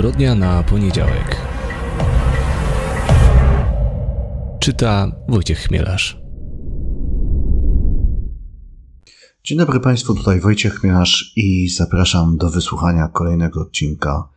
Zbrodnia na poniedziałek. Czyta Wojciech Chmielarz. Dzień dobry Państwu, tutaj Wojciech Chmielarz i zapraszam do wysłuchania kolejnego odcinka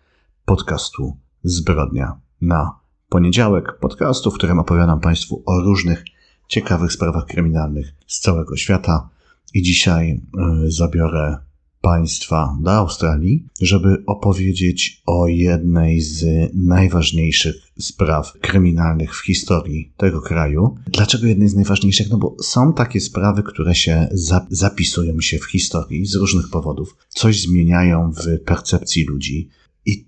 podcastu Zbrodnia na poniedziałek. Podcastu, w którym opowiadam Państwu o różnych ciekawych sprawach kryminalnych z całego świata. I dzisiaj y, zabiorę Państwa do Australii, żeby opowiedzieć o jednej z najważniejszych spraw kryminalnych w historii tego kraju. Dlaczego jednej z najważniejszych? No bo są takie sprawy, które się za zapisują się w historii z różnych powodów, coś zmieniają w percepcji ludzi. I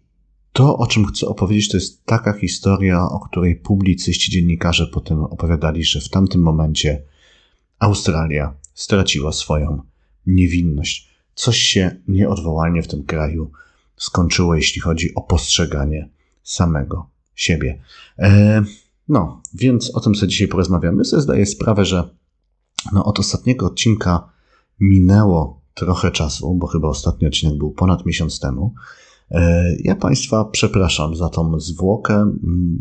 to, o czym chcę opowiedzieć, to jest taka historia, o której publicyści, dziennikarze potem opowiadali, że w tamtym momencie Australia straciła swoją niewinność coś się nieodwołalnie w tym kraju skończyło, jeśli chodzi o postrzeganie samego siebie. E, no, więc o tym sobie dzisiaj porozmawiamy. Sobie zdaję sprawę, że no, od ostatniego odcinka minęło trochę czasu, bo chyba ostatni odcinek był ponad miesiąc temu. E, ja Państwa przepraszam za tą zwłokę,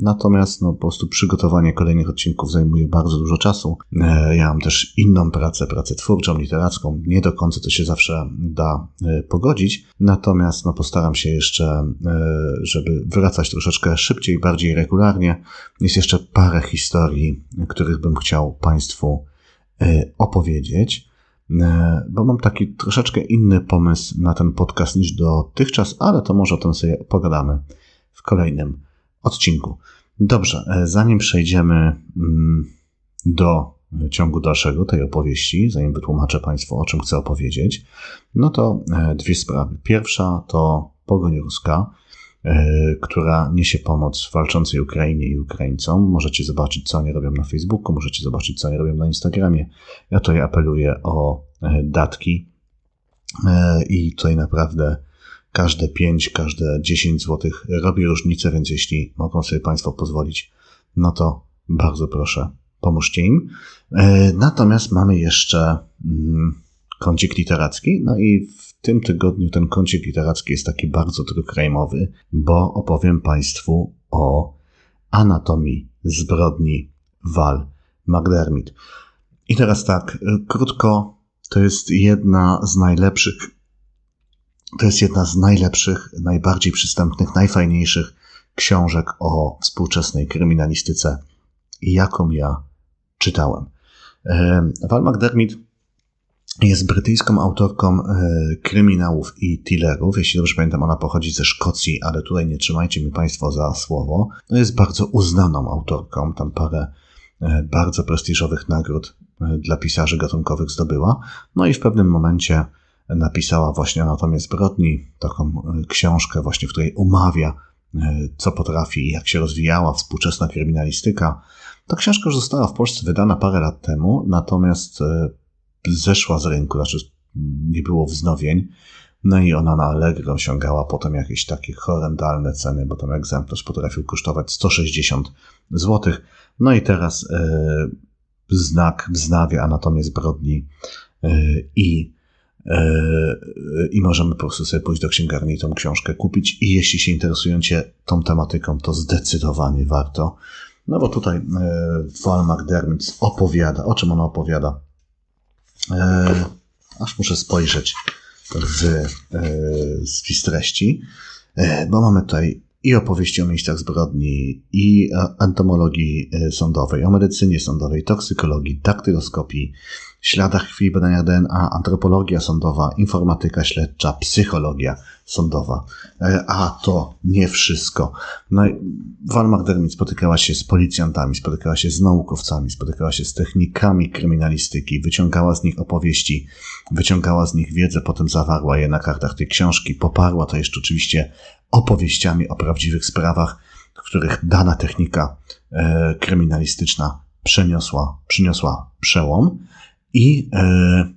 natomiast no, po prostu przygotowanie kolejnych odcinków zajmuje bardzo dużo czasu. E, ja mam też inną pracę, pracę twórczą, literacką. Nie do końca to się zawsze da e, pogodzić, natomiast no, postaram się jeszcze, żeby wracać troszeczkę szybciej, bardziej regularnie. Jest jeszcze parę historii, których bym chciał Państwu opowiedzieć. E, bo mam taki troszeczkę inny pomysł na ten podcast niż dotychczas, ale to może o tym sobie pogadamy w kolejnym odcinku. Dobrze, e, zanim przejdziemy mm, do ciągu dalszego tej opowieści, zanim wytłumaczę Państwu, o czym chcę opowiedzieć, no to e, dwie sprawy. Pierwsza to pogoń ruska, która niesie pomoc walczącej Ukrainie i Ukraińcom. Możecie zobaczyć, co oni robią na Facebooku, możecie zobaczyć, co oni robią na Instagramie. Ja tutaj apeluję o e, datki e, i tutaj naprawdę każde 5, każde 10 zł robi różnicę, więc jeśli mogą sobie Państwo pozwolić, no to bardzo proszę, pomóżcie im. Natomiast mamy jeszcze mm, kącik literacki, no i w tym tygodniu ten kącik literacki jest taki bardzo trukrajmowy, bo opowiem Państwu o anatomii zbrodni Val McDermid. I teraz tak, krótko, to jest jedna z najlepszych, to jest jedna z najlepszych, najbardziej przystępnych, najfajniejszych książek o współczesnej kryminalistyce, jaką ja czytałem. Val McDermid jest brytyjską autorką e, kryminałów i thrillerów. Jeśli dobrze pamiętam, ona pochodzi ze Szkocji, ale tutaj nie trzymajcie mi Państwo za słowo. No jest bardzo uznaną autorką, tam parę e, bardzo prestiżowych nagród e, dla pisarzy gatunkowych zdobyła. No i w pewnym momencie napisała właśnie Anatomię zbrodni, taką książkę właśnie, w której umawia, co potrafi i jak się rozwijała współczesna kryminalistyka. Ta książka już została w Polsce wydana parę lat temu, natomiast zeszła z rynku, znaczy nie było wznowień. No i ona na Allegro osiągała potem jakieś takie horrendalne ceny, bo ten egzemplarz potrafił kosztować 160 zł. No i teraz e, znak wznawia anatomię zbrodni e, i, e, i możemy po prostu sobie pójść do księgarni i tą książkę kupić. I jeśli się interesujecie tą tematyką, to zdecydowanie warto. No bo tutaj e, Val McDermott opowiada, o czym ona opowiada? E, aż muszę spojrzeć w e, spis treści, e, bo mamy tutaj i opowieści o miejscach zbrodni, i entomologii sądowej, o medycynie sądowej, toksykologii, daktyloskopii, śladach krwi, badania DNA, antropologia sądowa, informatyka śledcza, psychologia sądowa. E, a to nie wszystko. No i Val McDermott spotykała się z policjantami, spotykała się z naukowcami, spotykała się z technikami kryminalistyki, wyciągała z nich opowieści, wyciągała z nich wiedzę, potem zawarła je na kartach tej książki, poparła to jeszcze oczywiście opowieściami o prawdziwych sprawach, w których dana technika e, kryminalistyczna przeniosła, przyniosła przełom i, e,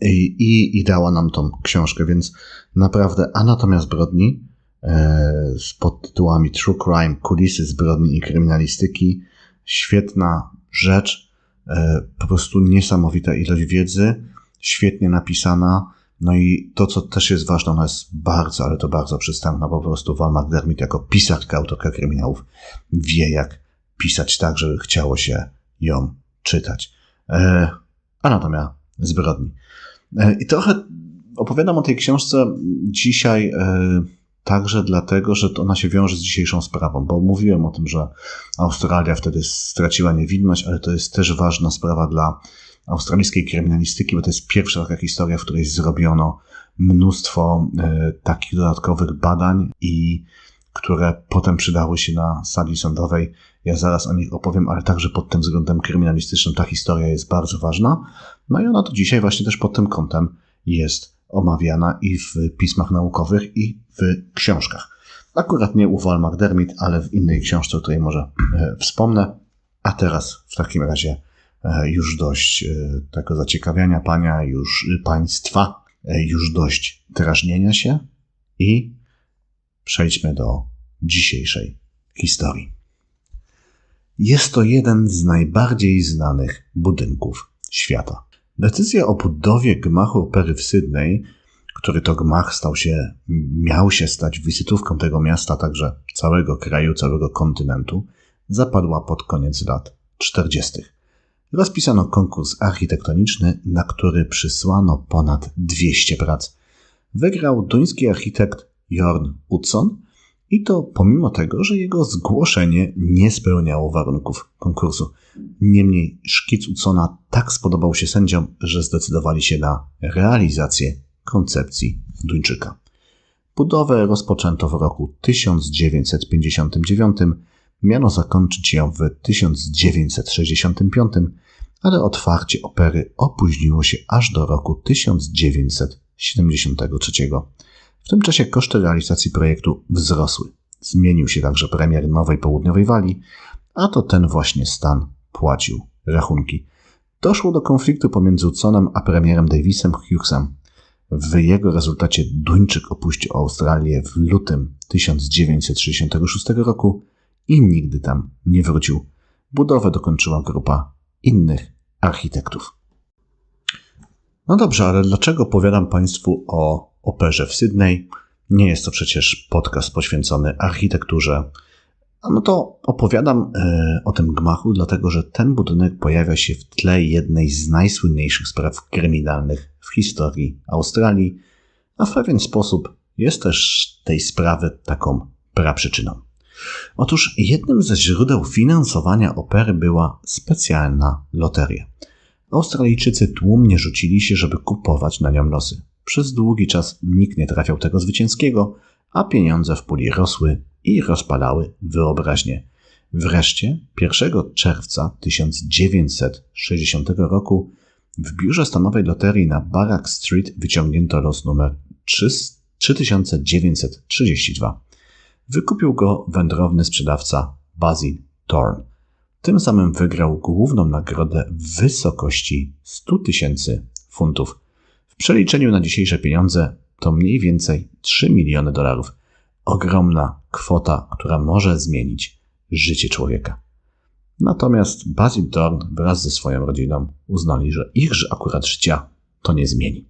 i, i dała nam tą książkę, więc naprawdę Anatomia zbrodni e, z podtytułami True Crime, kulisy zbrodni i kryminalistyki, świetna rzecz, e, po prostu niesamowita ilość wiedzy, świetnie napisana, No i to, co też jest ważne, ona jest bardzo, ale to bardzo przystępna. Po prostu Val McDermott jako pisarka, autorka kryminałów wie, jak pisać tak, żeby chciało się ją czytać. E, anatomia zbrodni. E, I trochę opowiadam o tej książce dzisiaj e, także dlatego, że ona się wiąże z dzisiejszą sprawą, bo mówiłem o tym, że Australia wtedy straciła niewinność, ale to jest też ważna sprawa dla australijskiej kryminalistyki, bo to jest pierwsza taka historia, w której zrobiono mnóstwo takich dodatkowych badań i które potem przydały się na sali sądowej. Ja zaraz o nich opowiem, ale także pod tym względem kryminalistycznym ta historia jest bardzo ważna. No i ona to dzisiaj właśnie też pod tym kątem jest omawiana i w pismach naukowych, i w książkach. Akurat nie u Val McDermott, ale w innej książce, o której może e, wspomnę. A teraz w takim razie e, już dość e, tego zaciekawiania pania, już państwa, już dość drażnienia się i przejdźmy do dzisiejszej historii. Jest to jeden z najbardziej znanych budynków świata. Decyzja o budowie gmachu opery w Sydney, który to gmach stał się, miał się stać wizytówką tego miasta, także całego kraju, całego kontynentu, zapadła pod koniec lat 40. Rozpisano konkurs architektoniczny, na który przysłano ponad 200 prac. Wygrał duński architekt Jorn Utzon i to pomimo tego, że jego zgłoszenie nie spełniało warunków konkursu. Niemniej szkic Utzona tak spodobał się sędziom, że zdecydowali się na realizację koncepcji Duńczyka. Budowę rozpoczęto w roku 1959, miano zakończyć ją w 1965, ale otwarcie opery opóźniło się aż do roku 1973. W tym czasie koszty realizacji projektu wzrosły. Zmienił się także premier Nowej Południowej Walii, a to ten właśnie stan płacił rachunki. Doszło do konfliktu pomiędzy Uconem a premierem Davisem Hughesem. W jego rezultacie Duńczyk opuścił Australię w lutym 1966 roku i nigdy tam nie wrócił. Budowę dokończyła grupa innych architektów. No dobrze, ale dlaczego opowiadam Państwu o operze w Sydney? Nie jest to przecież podcast poświęcony architekturze. No to opowiadam e, o tym gmachu, dlatego że ten budynek pojawia się w tle jednej z najsłynniejszych spraw kryminalnych w historii Australii, a w pewien sposób jest też tej sprawy taką praprzyczyną. Otóż jednym ze źródeł finansowania opery była specjalna loteria. Australijczycy tłumnie rzucili się, żeby kupować na nią losy. Przez długi czas nikt nie trafiał tego zwycięskiego, a pieniądze w puli rosły i rozpalały wyobraźnię. Wreszcie 1 czerwca 1960 roku w biurze stanowej loterii na Barrack Street wyciągnięto los numer 3932. Wykupił go wędrowny sprzedawca Basil Thorne. Tym samym wygrał główną nagrodę w wysokości 100 tysięcy funtów. W przeliczeniu na dzisiejsze pieniądze to mniej więcej 3 miliony dolarów. Ogromna kwota, która może zmienić życie człowieka. Natomiast Basil Thorne wraz ze swoją rodziną uznali, że ichże akurat życia to nie zmieni.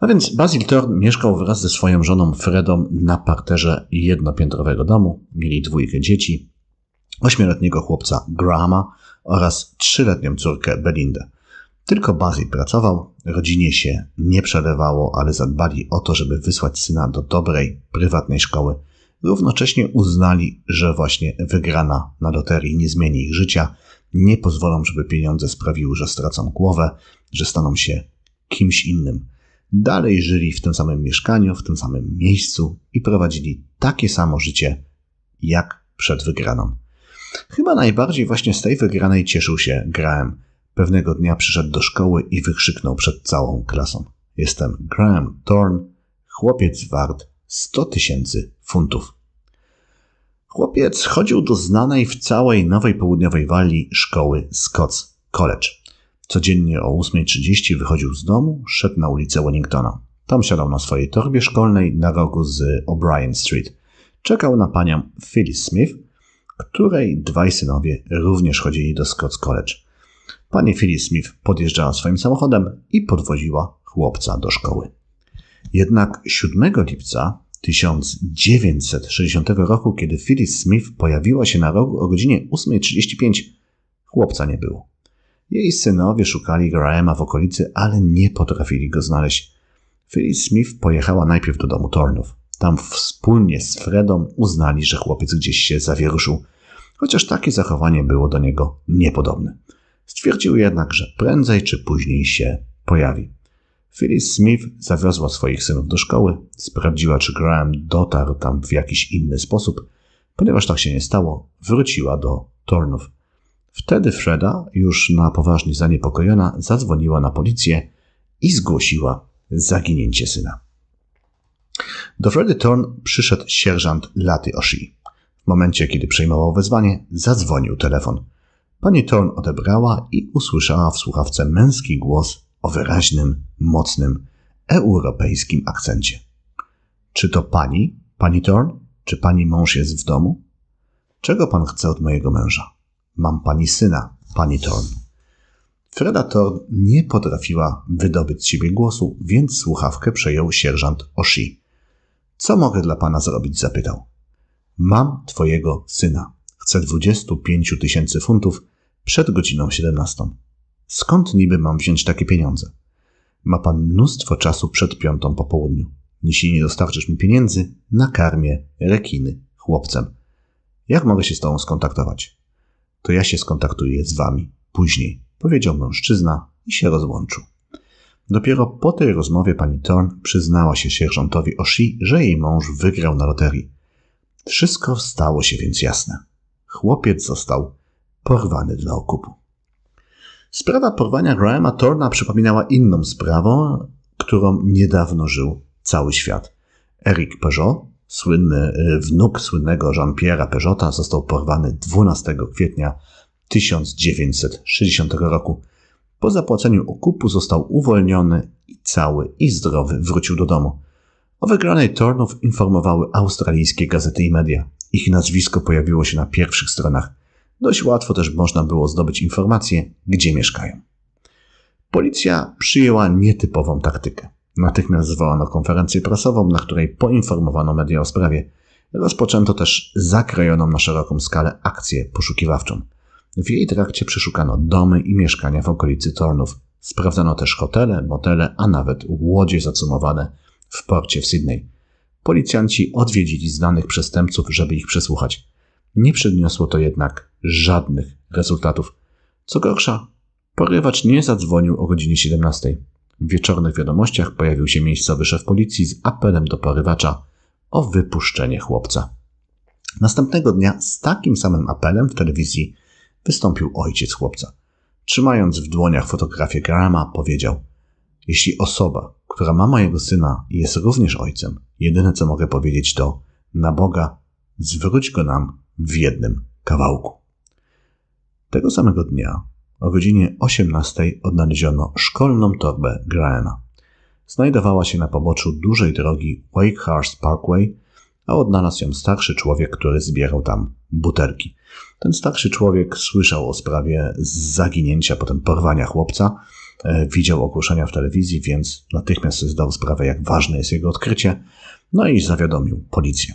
A więc Basil Thorne mieszkał wraz ze swoją żoną Fredą na parterze jednopiętrowego domu. Mieli dwójkę dzieci, ośmioletniego chłopca Grahama oraz trzyletnią córkę Belindę. Tylko Basil pracował, rodzinie się nie przelewało, ale zadbali o to, żeby wysłać syna do dobrej, prywatnej szkoły. Równocześnie uznali, że właśnie wygrana na loterii nie zmieni ich życia, nie pozwolą, żeby pieniądze sprawiły, że stracą głowę, że staną się kimś innym. Dalej żyli w tym samym mieszkaniu, w tym samym miejscu i prowadzili takie samo życie jak przed wygraną. Chyba najbardziej właśnie z tej wygranej cieszył się Graham. Pewnego dnia przyszedł do szkoły i wykrzyknął przed całą klasą: Jestem Graham Thorne, chłopiec wart 100 tysięcy funtów. Chłopiec chodził do znanej w całej Nowej Południowej Walii szkoły Scots College. Codziennie o 8.30 wychodził z domu, szedł na ulicę Wellingtona. Tam siadał na swojej torbie szkolnej na rogu z O'Brien Street. Czekał na panią Phyllis Smith, której dwaj synowie również chodzili do Scots College. Pani Phyllis Smith podjeżdżała swoim samochodem i podwoziła chłopca do szkoły. Jednak 7 lipca 1960 roku, kiedy Phyllis Smith pojawiła się na rogu o godzinie 8.35, chłopca nie było. Jej synowie szukali Grahama w okolicy, ale nie potrafili go znaleźć. Phyllis Smith pojechała najpierw do domu Tornów. Tam wspólnie z Fredą uznali, że chłopiec gdzieś się zawieruszył, chociaż takie zachowanie było do niego niepodobne. Stwierdził jednak, że prędzej czy później się pojawi. Phyllis Smith zawiozła swoich synów do szkoły, sprawdziła, czy Graham dotarł tam w jakiś inny sposób. Ponieważ tak się nie stało, wróciła do Tornów. Wtedy Freda, już na poważnie zaniepokojona, zadzwoniła na policję i zgłosiła zaginięcie syna. Do Fredy Thorn przyszedł sierżant Laty Oshii. W momencie, kiedy przejmował wezwanie, zadzwonił telefon. Pani Thorn odebrała i usłyszała w słuchawce męski głos o wyraźnym, mocnym, europejskim akcencie. Czy to pani, pani Thorn? Czy pani mąż jest w domu? Czego pan chce od mojego męża? Mam pani syna, pani Thorn. Freda Thorn nie potrafiła wydobyć z siebie głosu, więc słuchawkę przejął sierżant Oshi. Co mogę dla pana zrobić? zapytał. Mam twojego syna. Chcę 25 tysięcy funtów przed godziną 17. Skąd niby mam wziąć takie pieniądze? Ma pan mnóstwo czasu przed piątą po południu. Jeśli nie dostarczysz mi pieniędzy, nakarmię rekiny chłopcem. Jak mogę się z tobą skontaktować? To ja się skontaktuję z wami później, powiedział mężczyzna i się rozłączył. Dopiero po tej rozmowie pani Thorn przyznała się sierżantowi Oshi, że jej mąż wygrał na loterii. Wszystko stało się więc jasne. Chłopiec został porwany dla okupu. Sprawa porwania Grahama Thorna przypominała inną sprawę, którą niedawno żył cały świat. Eric Peugeot, słynny y, wnuk słynnego Jean-Pierre'a Peugeota, został porwany 12 kwietnia 1960 roku. Po zapłaceniu okupu został uwolniony i cały i zdrowy wrócił do domu. O wygranej Thornów informowały australijskie gazety i media. Ich nazwisko pojawiło się na pierwszych stronach. Dość łatwo też można było zdobyć informacje, gdzie mieszkają. Policja przyjęła nietypową taktykę. Natychmiast zwołano konferencję prasową, na której poinformowano media o sprawie. Rozpoczęto też zakrojoną na szeroką skalę akcję poszukiwawczą. W jej trakcie przeszukano domy i mieszkania w okolicy Tornów. Sprawdzano też hotele, motele, a nawet łodzie zacumowane w porcie w Sydney. Policjanci odwiedzili znanych przestępców, żeby ich przesłuchać. Nie przyniosło to jednak żadnych rezultatów. Co gorsza, porywacz nie zadzwonił o godzinie 17. W wieczornych wiadomościach pojawił się miejscowy szef policji z apelem do porywacza o wypuszczenie chłopca. Następnego dnia z takim samym apelem w telewizji wystąpił ojciec chłopca. Trzymając w dłoniach fotografię Grahama, powiedział: Jeśli osoba, która ma mojego syna, jest również ojcem, jedyne co mogę powiedzieć to: na Boga, zwróć go nam w jednym kawałku. Tego samego dnia o godzinie 18 odnaleziono szkolną torbę Grahama. Znajdowała się na poboczu dużej drogi Wakehurst Parkway, a odnalazł ją starszy człowiek, który zbierał tam butelki. Ten starszy człowiek słyszał o sprawie zaginięcia, potem porwania chłopca, e, widział ogłoszenia w telewizji, więc natychmiast zdał sprawę, jak ważne jest jego odkrycie, no i zawiadomił policję.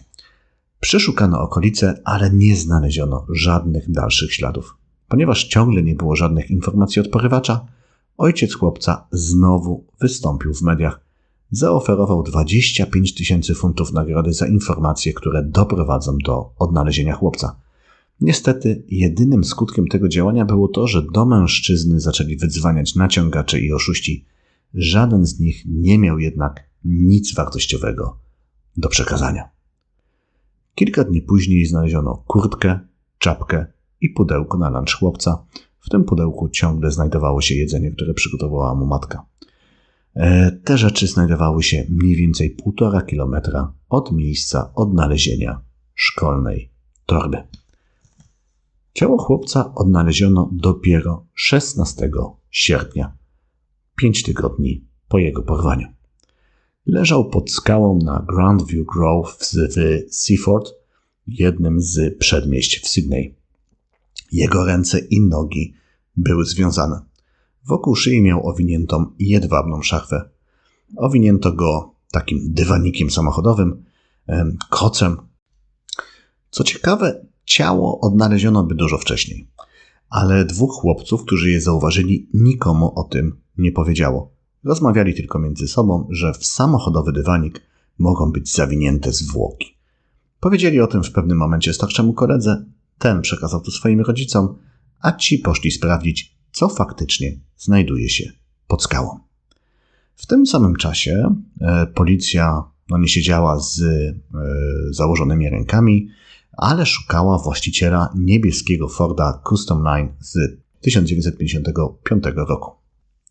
Przeszukano okolice, ale nie znaleziono żadnych dalszych śladów. Ponieważ ciągle nie było żadnych informacji od porywacza, ojciec chłopca znowu wystąpił w mediach. Zaoferował 25 tysięcy funtów nagrody za informacje, które doprowadzą do odnalezienia chłopca. Niestety, jedynym skutkiem tego działania było to, że do mężczyzny zaczęli wydzwaniać naciągacze i oszuści. Żaden z nich nie miał jednak nic wartościowego do przekazania. Kilka dni później znaleziono kurtkę, czapkę i pudełko na lunch chłopca. W tym pudełku ciągle znajdowało się jedzenie, które przygotowała mu matka. E, te rzeczy znajdowały się mniej więcej półtora kilometra od miejsca odnalezienia szkolnej torby. Ciało chłopca odnaleziono dopiero 16 sierpnia, pięć tygodni po jego porwaniu. Leżał pod skałą na Grandview Grove w Seaford, jednym z przedmieść w Sydney. Jego ręce i nogi były związane. Wokół szyi miał owiniętą jedwabną szachwę. Owinięto go takim dywanikiem samochodowym, em, kocem. Co ciekawe, ciało odnaleziono by dużo wcześniej, ale dwóch chłopców, którzy je zauważyli, nikomu o tym nie powiedziało. Rozmawiali tylko między sobą, że w samochodowy dywanik mogą być zawinięte zwłoki. Powiedzieli o tym w pewnym momencie starszemu koledze, ten przekazał to swoim rodzicom, a ci poszli sprawdzić, co faktycznie znajduje się pod skałą. W tym samym czasie e, policja no, nie siedziała z e, założonymi rękami, ale szukała właściciela niebieskiego Forda Custom Line z 1955 roku.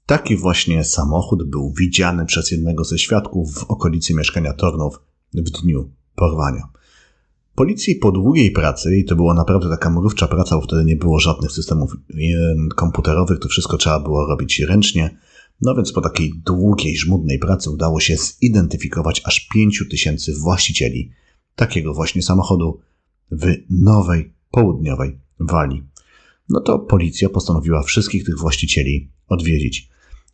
Taki właśnie samochód był widziany przez jednego ze świadków w okolicy mieszkania Tornów w dniu porwania. Policji po długiej pracy, i to była naprawdę taka mrówcza praca, bo wtedy nie było żadnych systemów em, komputerowych, to wszystko trzeba było robić ręcznie, no więc po takiej długiej, żmudnej pracy udało się zidentyfikować aż 5 tysięcy właścicieli takiego właśnie samochodu w nowej, południowej Walii. No to policja postanowiła wszystkich tych właścicieli odwiedzić.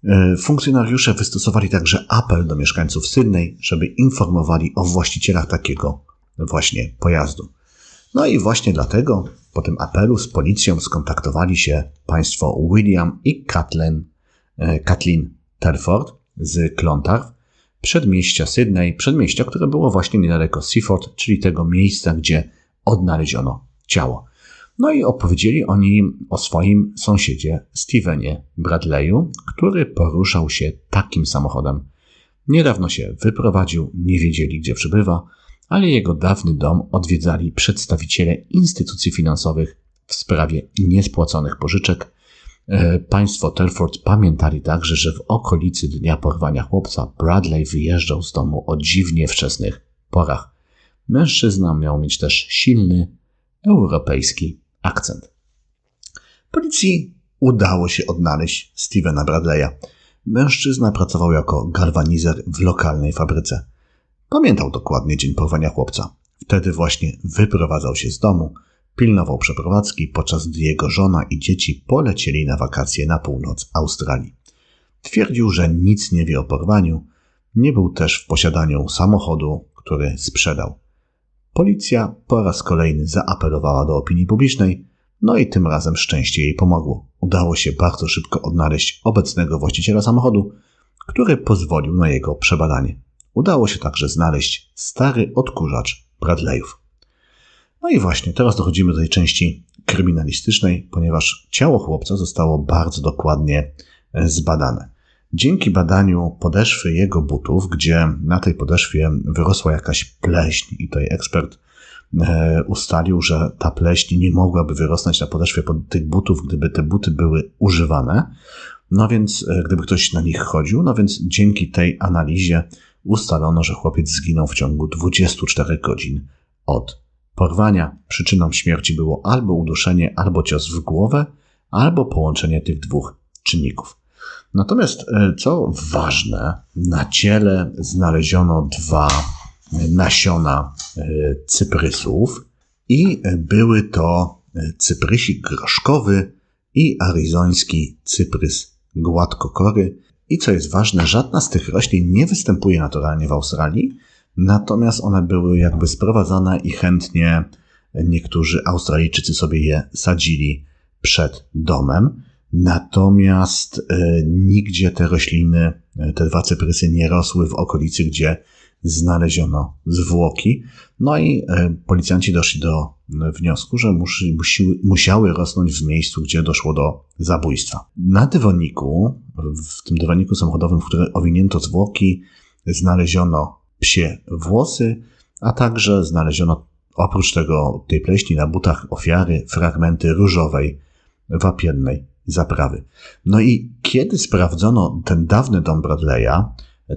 E, Funkcjonariusze wystosowali także apel do mieszkańców Sydney, żeby informowali o właścicielach takiego właśnie pojazdu. No i właśnie dlatego po tym apelu z policją skontaktowali się państwo William i Kathleen, e, Kathleen Telford z Clontarf, przedmieścia Sydney, przedmieścia, które było właśnie niedaleko Seaford, czyli tego miejsca, gdzie odnaleziono ciało. No i opowiedzieli oni o swoim sąsiedzie Stevenie Bradley'u, który poruszał się takim samochodem. Niedawno się wyprowadził, nie wiedzieli gdzie przebywa, ale jego dawny dom odwiedzali przedstawiciele instytucji finansowych w sprawie niespłaconych pożyczek. E, Państwo Telford pamiętali także, że w okolicy dnia porwania chłopca Bradley wyjeżdżał z domu o dziwnie wczesnych porach. Mężczyzna miał mieć też silny, europejski akcent. Policji udało się odnaleźć Stevena Bradley'a. Mężczyzna pracował jako galwanizer w lokalnej fabryce. Pamiętał dokładnie dzień porwania chłopca. Wtedy właśnie wyprowadzał się z domu, pilnował przeprowadzki, podczas gdy jego żona i dzieci polecieli na wakacje na północ Australii. Twierdził, że nic nie wie o porwaniu, nie był też w posiadaniu samochodu, który sprzedał. Policja po raz kolejny zaapelowała do opinii publicznej, no i tym razem szczęście jej pomogło. Udało się bardzo szybko odnaleźć obecnego właściciela samochodu, który pozwolił na jego przebadanie. Udało się także znaleźć stary odkurzacz Bradleyów. No i właśnie, teraz dochodzimy do tej części kryminalistycznej, ponieważ ciało chłopca zostało bardzo dokładnie zbadane. Dzięki badaniu podeszwy jego butów, gdzie na tej podeszwie wyrosła jakaś pleśń, i tutaj ekspert e, ustalił, że ta pleśń nie mogłaby wyrosnąć na podeszwie pod tych butów, gdyby te buty były używane. No więc, e, gdyby ktoś na nich chodził, no więc dzięki tej analizie ustalono, że chłopiec zginął w ciągu 24 godzin od porwania. Przyczyną śmierci było albo uduszenie, albo cios w głowę, albo połączenie tych dwóch czynników. Natomiast, e, co ważne, na ciele znaleziono dwa nasiona e, cyprysów i były to e, cyprysik groszkowy i arizoński cyprys gładkokory. I co jest ważne, żadna z tych roślin nie występuje naturalnie w Australii, natomiast one były jakby sprowadzane i chętnie niektórzy Australijczycy sobie je sadzili przed domem. Natomiast e, nigdzie te rośliny, e, te dwa cyprysy nie rosły w okolicy, gdzie znaleziono zwłoki. No i e, policjanci doszli do wniosku, że musi, musiały rosnąć w miejscu, gdzie doszło do zabójstwa. Na dywaniku, w tym dywaniku samochodowym, w którym owinięto zwłoki, znaleziono psie włosy, a także znaleziono oprócz tego tej pleśni na butach ofiary fragmenty różowej, wapiennej zaprawy. No i kiedy sprawdzono ten dawny dom Bradley'a,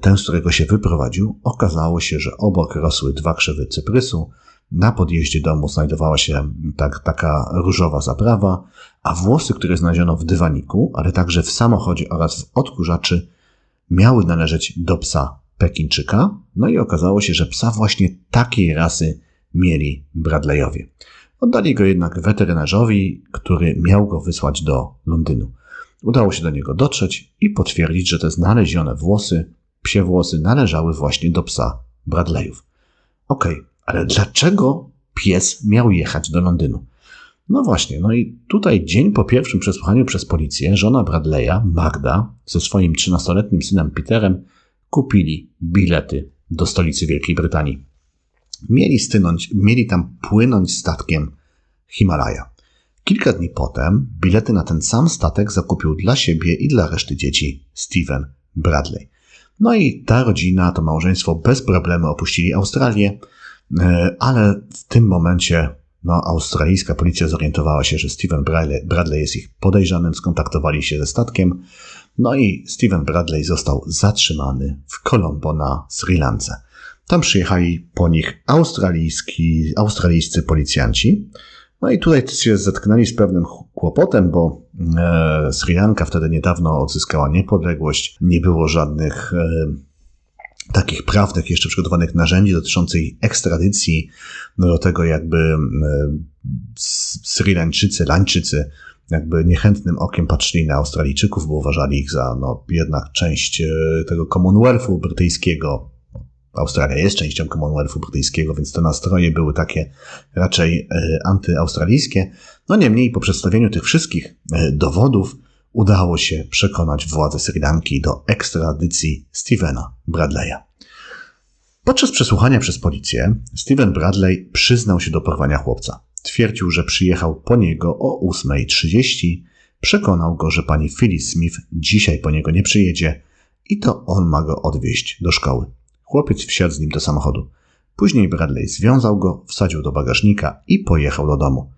ten, z którego się wyprowadził, okazało się, że obok rosły dwa krzewy cyprysu, na podjeździe domu znajdowała się tak, taka różowa zaprawa, a włosy, które znaleziono w dywaniku, ale także w samochodzie oraz w odkurzaczy, miały należeć do psa Pekinczyka. No i okazało się, że psa właśnie takiej rasy mieli Bradleyowie. Oddali go jednak weterynarzowi, który miał go wysłać do Londynu. Udało się do niego dotrzeć i potwierdzić, że te znalezione włosy psie włosy należały właśnie do psa Bradleyów. Okej, ale dlaczego pies miał jechać do Londynu? No właśnie, no i tutaj dzień po pierwszym przesłuchaniu przez policję żona Bradley'a, Magda, ze swoim 13-letnim synem Peterem kupili bilety do stolicy Wielkiej Brytanii. Mieli, stynąć, mieli tam płynąć statkiem Himalaja. Kilka dni potem bilety na ten sam statek zakupił dla siebie i dla reszty dzieci Steven Bradley. No i ta rodzina, to małżeństwo bez problemu opuścili Australię, e, ale w tym momencie no, australijska policja zorientowała się, że Steven Bradley, Bradley jest ich podejrzanym, skontaktowali się ze statkiem, no i Steven Bradley został zatrzymany w Colombo na Sri Lance. Tam przyjechali po nich australijski, australijscy policjanci. No i tutaj się zetknęli z pewnym kłopotem, bo e, Sri Lanka wtedy niedawno odzyskała niepodległość. Nie było żadnych e, takich prawnych, jeszcze przygotowanych narzędzi dotyczących ekstradycji. No do tego jakby e, Sri Lańczycy, Lańczycy jakby niechętnym okiem patrzyli na Australijczyków, bo uważali ich za no, jednak część tego Commonwealthu brytyjskiego. Australia jest częścią Commonwealthu brytyjskiego, więc te nastroje były takie raczej e, antyaustralijskie. No niemniej po przedstawieniu tych wszystkich e, dowodów udało się przekonać władze Sri Lanki do ekstradycji Stevena Bradley'a. Podczas przesłuchania przez policję Steven Bradley przyznał się do porwania chłopca. Twierdził, że przyjechał po niego o 8.30. Przekonał go, że pani Phyllis Smith dzisiaj po niego nie przyjedzie i to on ma go odwieźć do szkoły. Chłopiec wsiadł z nim do samochodu. Później Bradley związał go, wsadził do bagażnika i pojechał do domu.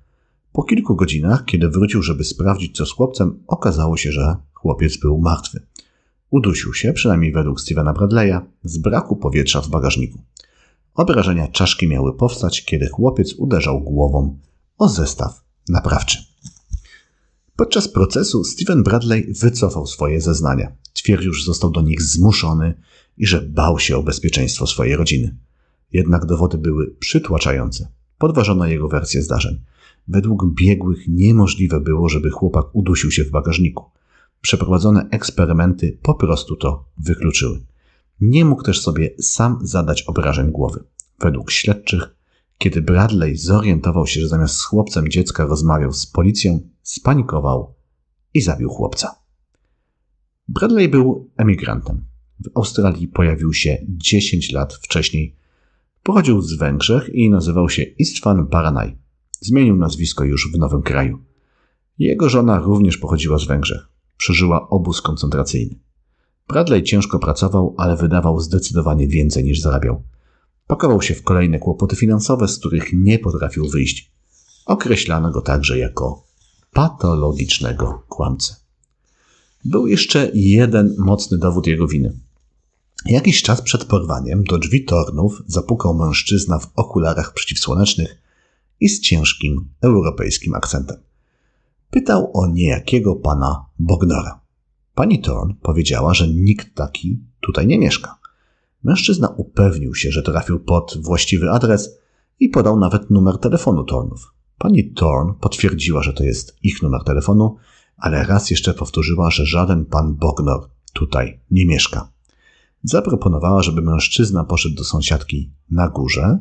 Po kilku godzinach, kiedy wrócił, żeby sprawdzić co z chłopcem, okazało się, że chłopiec był martwy. Udusił się, przynajmniej według Stevena Bradley'a, z braku powietrza w bagażniku. Obrażenia czaszki miały powstać, kiedy chłopiec uderzał głową o zestaw naprawczy. Podczas procesu Steven Bradley wycofał swoje zeznania. Twierdził, że został do nich zmuszony i że bał się o bezpieczeństwo swojej rodziny. Jednak dowody były przytłaczające. Podważono jego wersję zdarzeń. Według biegłych niemożliwe było, żeby chłopak udusił się w bagażniku. Przeprowadzone eksperymenty po prostu to wykluczyły. Nie mógł też sobie sam zadać obrażeń głowy. Według śledczych, kiedy Bradley zorientował się, że zamiast z chłopcem dziecka rozmawiał z policją, spanikował i zabił chłopca. Bradley był emigrantem. W Australii pojawił się 10 lat wcześniej. Pochodził z Węgrzech i nazywał się Istvan Baranaj. Zmienił nazwisko już w nowym kraju. Jego żona również pochodziła z Węgrzech. Przeżyła obóz koncentracyjny. Bradley ciężko pracował, ale wydawał zdecydowanie więcej niż zarabiał. Pakował się w kolejne kłopoty finansowe, z których nie potrafił wyjść. Określano go także jako patologicznego kłamcę. Był jeszcze jeden mocny dowód jego winy. Jakiś czas przed porwaniem do drzwi tornów zapukał mężczyzna w okularach przeciwsłonecznych i z ciężkim europejskim akcentem. Pytał o niejakiego pana Bognora. Pani Thorn powiedziała, że nikt taki tutaj nie mieszka. Mężczyzna upewnił się, że trafił pod właściwy adres i podał nawet numer telefonu Thornów. Pani Thorn potwierdziła, że to jest ich numer telefonu, ale raz jeszcze powtórzyła, że żaden pan Bognor tutaj nie mieszka. Zaproponowała, żeby mężczyzna poszedł do sąsiadki na górze,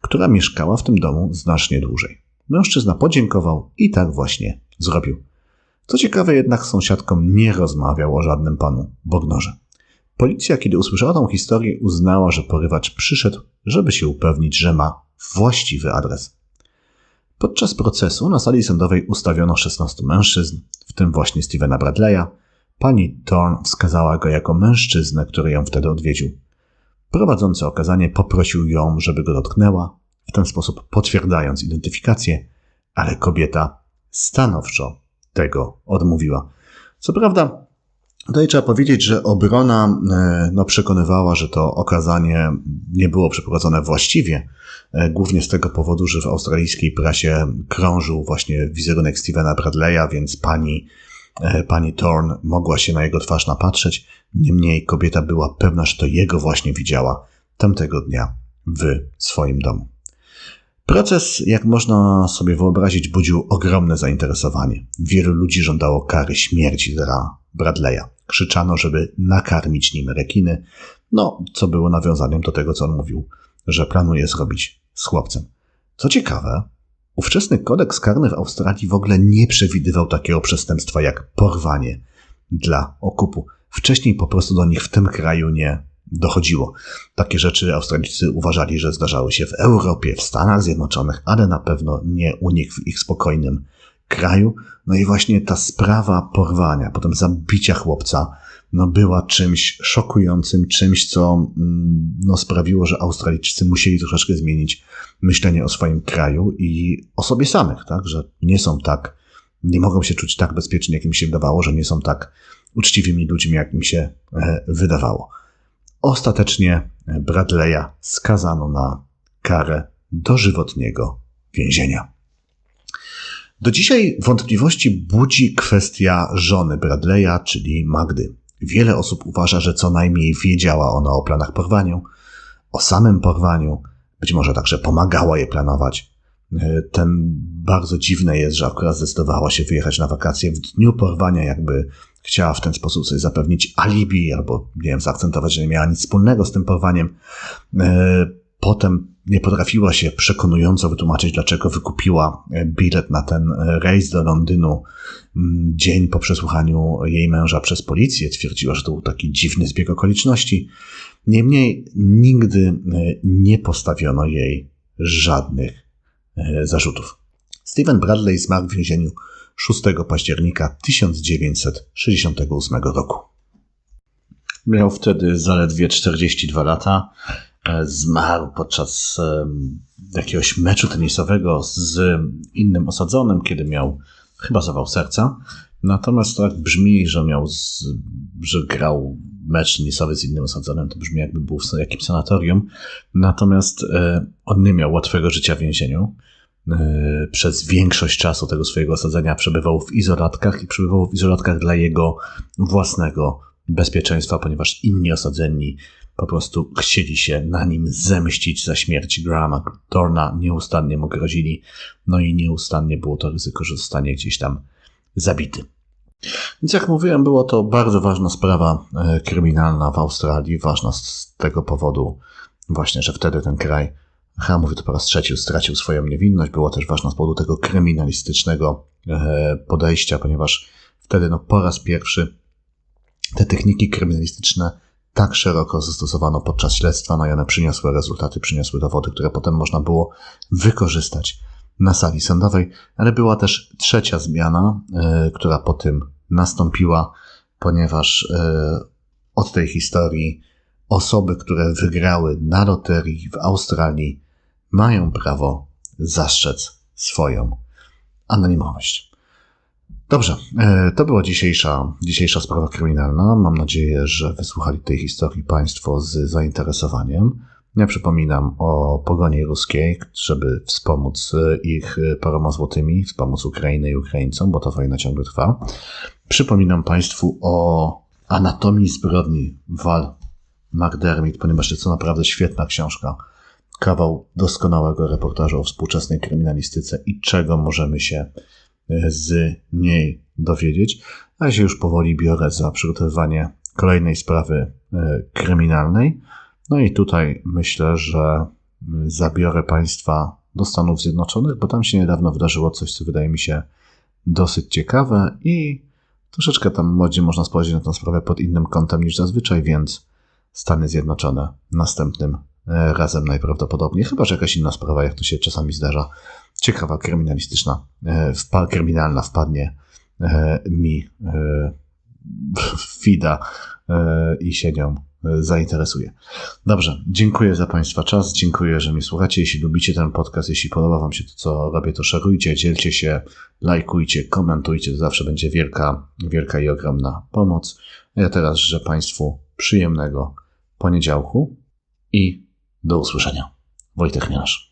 która mieszkała w tym domu znacznie dłużej. Mężczyzna podziękował i tak właśnie zrobił. Co ciekawe, jednak z sąsiadką nie rozmawiał o żadnym panu Bognorze. Policja, kiedy usłyszała tą historię, uznała, że porywacz przyszedł, żeby się upewnić, że ma właściwy adres. Podczas procesu na sali sądowej ustawiono 16 mężczyzn, w tym właśnie Stevena Bradley'a. Pani Thorn wskazała go jako mężczyznę, który ją wtedy odwiedził. Prowadzący okazanie poprosił ją, żeby go dotknęła, w ten sposób potwierdzając identyfikację, ale kobieta stanowczo tego odmówiła. Co prawda, tutaj trzeba powiedzieć, że obrona e, no, przekonywała, że to okazanie nie było przeprowadzone właściwie, e, głównie z tego powodu, że w australijskiej prasie krążył właśnie wizerunek Stevena Bradley'a, więc pani, pani Thorn mogła się na jego twarz napatrzeć. Niemniej kobieta była pewna, że to jego właśnie widziała tamtego dnia w swoim domu. Proces, jak można sobie wyobrazić, budził ogromne zainteresowanie. Wielu ludzi żądało kary śmierci dla Bradley'a. krzyczano, żeby nakarmić nim rekiny, no, co było nawiązaniem do tego, co on mówił, że planuje zrobić z chłopcem. Co ciekawe, ówczesny kodeks karny w Australii w ogóle nie przewidywał takiego przestępstwa jak porwanie dla okupu. Wcześniej po prostu do nich w tym kraju nie dochodziło. Takie rzeczy Australijczycy uważali, że zdarzały się w Europie, w Stanach Zjednoczonych, ale na pewno nie u nich w ich spokojnym kraju. No i właśnie ta sprawa porwania, potem zabicia chłopca, no była czymś szokującym, czymś, co mm, no, sprawiło, że Australijczycy musieli troszeczkę zmienić myślenie o swoim kraju i o sobie samych, tak, że nie są tak, nie mogą się czuć tak bezpiecznie, jak im się wydawało, że nie są tak uczciwymi ludźmi, jak im się e, wydawało. Ostatecznie Bradley'a skazano na karę dożywotniego więzienia. Do dzisiaj wątpliwości budzi kwestia żony Bradley'a, czyli Magdy. Wiele osób uważa, że co najmniej wiedziała ona o planach porwaniu, o samym porwaniu, być może także pomagała je planować. Ten bardzo dziwne jest, że akurat zdecydowała się wyjechać na wakacje w dniu porwania, jakby chciała w ten sposób sobie zapewnić alibi, albo nie wiem, zaakcentować, że nie miała nic wspólnego z tym porwaniem. Potem nie potrafiła się przekonująco wytłumaczyć, dlaczego wykupiła bilet na ten rejs do Londynu dzień po przesłuchaniu jej męża przez policję. Twierdziła, że to był taki dziwny zbieg okoliczności. Niemniej nigdy nie postawiono jej żadnych zarzutów. Stephen Bradley zmarł w więzieniu 6 października 1968 roku. Miał wtedy zaledwie 42 lata. Zmarł podczas jakiegoś meczu tenisowego z innym osadzonym, kiedy miał chyba zawał serca. Natomiast tak brzmi, że miał, z, że grał mecz tenisowy z innym osadzonym, to brzmi jakby był w jakimś sanatorium. Natomiast on nie miał łatwego życia w więzieniu przez większość czasu tego swojego osadzenia przebywał w izolatkach i przebywał w izolatkach dla jego własnego bezpieczeństwa, ponieważ inni osadzeni po prostu chcieli się na nim zemścić za śmierć Grahama Dorna, nieustannie mu grozili, no i nieustannie było to ryzyko, że zostanie gdzieś tam zabity. Więc jak mówiłem, była to bardzo ważna sprawa kryminalna w Australii, ważna z tego powodu właśnie, że wtedy ten kraj Ha, mówię to po raz trzeci, stracił swoją niewinność. Było też ważne z powodu tego kryminalistycznego podejścia, ponieważ wtedy no, po raz pierwszy te techniki kryminalistyczne tak szeroko zastosowano podczas śledztwa, no i one przyniosły rezultaty, przyniosły dowody, które potem można było wykorzystać na sali sądowej, ale była też trzecia zmiana, która po tym nastąpiła, ponieważ od tej historii osoby, które wygrały na loterii w Australii, mają prawo zastrzec swoją anonimowość. Dobrze, to była dzisiejsza, dzisiejsza sprawa kryminalna. Mam nadzieję, że wysłuchali tej historii Państwo z zainteresowaniem. Ja przypominam o pogoni ruskiej, żeby wspomóc ich paroma złotymi, wspomóc Ukrainę i Ukraińcom, bo ta wojna ciągle trwa. Przypominam Państwu o anatomii zbrodni Wal McDermott, ponieważ jest to naprawdę świetna książka kawał doskonałego reportażu o współczesnej kryminalistyce i czego możemy się z niej dowiedzieć. A się już powoli biorę za przygotowywanie kolejnej sprawy kryminalnej. No i tutaj myślę, że zabiorę Państwa do Stanów Zjednoczonych, bo tam się niedawno wydarzyło coś, co wydaje mi się dosyć ciekawe i troszeczkę tam będzie można spojrzeć na tę sprawę pod innym kątem niż zazwyczaj, więc Stany Zjednoczone następnym razem najprawdopodobniej, chyba że jakaś inna sprawa, jak to się czasami zdarza, ciekawa, kryminalistyczna, wpa, kryminalna wpadnie mi w fida i się nią zainteresuje. Dobrze, dziękuję za Państwa czas, dziękuję, że mnie słuchacie. Jeśli lubicie ten podcast, jeśli podoba Wam się to, co robię, to szerujcie, dzielcie się, lajkujcie, komentujcie, to zawsze będzie wielka, wielka i ogromna pomoc. Ja teraz życzę Państwu przyjemnego poniedziałku i do usłyszenia. Wojtek Mianasz.